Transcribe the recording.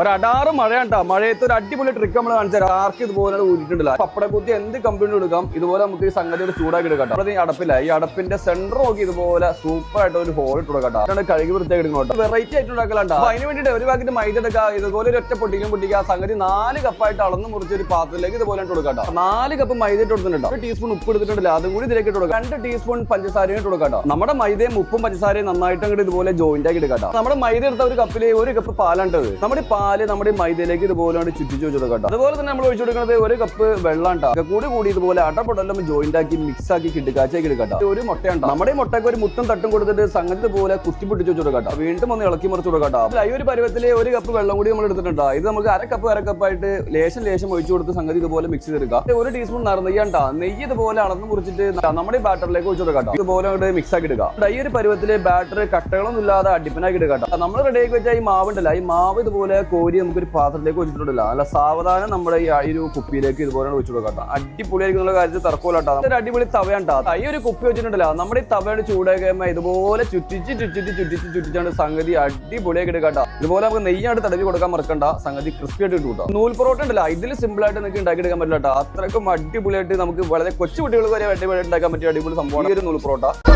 ഒരു അടാറ് മഴയാണ്ടാ മഴയത്ത് ഒരു അടിപൊളി ട്രിക്ക് നമ്മൾ കാണിച്ചാൽ ആർക്ക് ഇതുപോലെ ഊരിട്ടുണ്ടല്ല പപ്പട കുത്തി എന്ത് കമ്പനി എടുക്കാം? ഇതുപോലെ നമുക്ക് ഈ സംഗതി ഒരു ചൂടാക്കി എടുക്കാം അപ്പോൾ ഈ അടപ്പില്ല? ഈ അടപ്പിന്റെ സെന്റർ നോക്കി ഇതുപോലെ സൂപ്പർ ആയിട്ട് ഒരു ഹോൾ ഇട്ട് കൊടുക്കാം അതാണ് കഴുകി വൃത്തിയായി എടുക്കണം വെറൈറ്റി ആയിട്ട് ഉണ്ടാക്കലാണ്ടോ അപ്പൊ അതിന് വേണ്ടിയിട്ട് ഒരു പാക്കറ്റ് മൈദ എടുക്കുക ഇതുപോലെ ഒരു ഒറ്റ പൊട്ടിക്കും പൊട്ടിക്കുക. സംഗതി നാല് കപ്പായിട്ട് അളന്ന് മുറിച്ച് ഒരു പാത്രത്തിലേക്ക് ഇതുപോലെ ഇട്ട് കൊടുക്കാം. നാല് കപ്പ് മൈദ ഇട്ട് കൊടുത്തിട്ടുണ്ടോ ഒരു ടീസ്പൂൺ ഉപ്പ് എടുത്തിട്ടുണ്ടല്ലോ. അതും കൂടി ഇതിലേക്ക് ഇട്ട് കൊടുക്കാം. രണ്ട് ടീസ്പൂൺ പഞ്ചസാരയും ഇട്ട് കൊടുക്കാം. നമ്മുടെ മൈദയും ഉപ്പും പഞ്ചസാരയും നന്നായിട്ട് അങ്ങോട്ട് ഇതുപോലെ ജോയിന്റ് ആക്കി എടുക്കാം. നമ്മുടെ മൈദ എടുത്ത ഒരു കപ്പിലേ ഒരു കപ്പ് പാലാണ്ടത് നമ്മുടെ ഈ പാൽ നമ്മുടെ മൈദയിലേക്ക് ഇതുപോലെ ചുറ്റിച്ചു വെച്ച് കേട്ടോ. അതുപോലെ തന്നെ നമ്മൾ ഒഴിച്ചു കൊടുക്കുന്നത് ഒരു കപ്പ് വെള്ളം ഉണ്ടാവും കൂടി കൂടി ഇതുപോലെ അടപടലും ജോയിന്റ് ആക്കി മിക്സ് ആക്കി കിട്ടുകാച്ചേക്ക് എടുക്കട്ടെ ഒരു മുട്ട ഉണ്ടാവും നമ്മുടെ മുട്ടയ്ക്ക് ഒരു മുത്തം തട്ടും കൊടുത്തിട്ട് സംഗതി പോലെ കുത്തി പിടിച്ച് വെച്ചു. വീണ്ടും ഒന്ന് ഇളക്കി മറിച്ച് കൊടുക്കാം ഈ ഒരു പരുവത്തിൽ ഒരു കപ്പ് വെള്ളം കൂടി നമ്മൾ എടുത്തിട്ടുണ്ട് ഇത് നമുക്ക് അര കപ്പ് അര കപ്പായിട്ട് ലേശം ലേശം ഒഴിച്ചു കൊടുത്ത് സംഗതി ഇതുപോലെ മിക്സ് ചെയ്തെടുക്കാം ഒരു ടീസ്പൂൺ നറുനെയ്യാണ്ടാ നെയ്യ് ഇതുപോലെ അളന്ന് മുറിച്ചിട്ട് നമ്മുടെ ബാറ്ററിലേക്ക് ഒഴിച്ചു കൊടുക്കാം. ഇതുപോലെ അങ്ങോട്ട് മിക്സ് ആക്കി എടുക്കാം ഈ ഒരു പരുവത്തിൽ ബാറ്റർ കട്ടകളൊന്നും ഇല്ലാതെ അടിപ്പനാക്കി എടുക്കാം നമ്മൾ റെഡിയാക്കി വെച്ചാൽ ഈ മാവ് ഉണ്ടല്ലോ. ഈ മാവ് ഇതുപോലെ കോരി നമുക്ക് ഒരു പാത്രത്തിലേക്ക് വെച്ചിട്ടുണ്ടല്ലോ അല്ല സാവധാനം നമ്മുടെ ഈ ഒരു കുപ്പിയിലേക്ക് ഇതുപോലെ ഒഴിച്ചു കൊടുക്കാം. അടിപൊളിയായിരിക്കും എന്നുള്ള കാര്യത്തിൽ തർക്കമില്ലാട്ടോ ഒരു അടിപൊളി തവയാണ്ടാ ഈ ഒരു കുപ്പി വെച്ചിട്ടുണ്ടല്ലോ. നമ്മുടെ ഈ തവയുടെ ചൂടാക്കുമ്പോൾ ഇതുപോലെ ചുറ്റിച്ച് ചുറ്റിച്ച് ചുറ്റിച്ച് ചുറ്റിച്ചാണ് സംഗതി അടിപൊളിയാക്കി എടുക്കാം ഇതുപോലെ നമുക്ക് നെയ്യായിട്ട് തടവി കൊടുക്കാൻ മറക്കണ്ട. സംഗതി ക്രിസ്പി ആയിട്ട് കിട്ടും. നൂൽ പൊറോട്ട ഉണ്ടല്ലോ. ഇതിൽ സിമ്പിൾ ആയിട്ട് നിങ്ങൾക്ക് ഉണ്ടാക്കി എടുക്കാൻ പറ്റില്ല കേട്ടോ. അത്രയ്ക്കും അടിപൊളിയായിട്ട് നമുക്ക് വളരെ കൊച്ചു കുട്ടികൾക്ക് വരെ അടിപൊളി ഉണ്ടാക്കാൻ പറ്റിയ അടിപൊളി സംഭവമാണ് ഈ ഒരു നൂൽ പൊറോട്ട.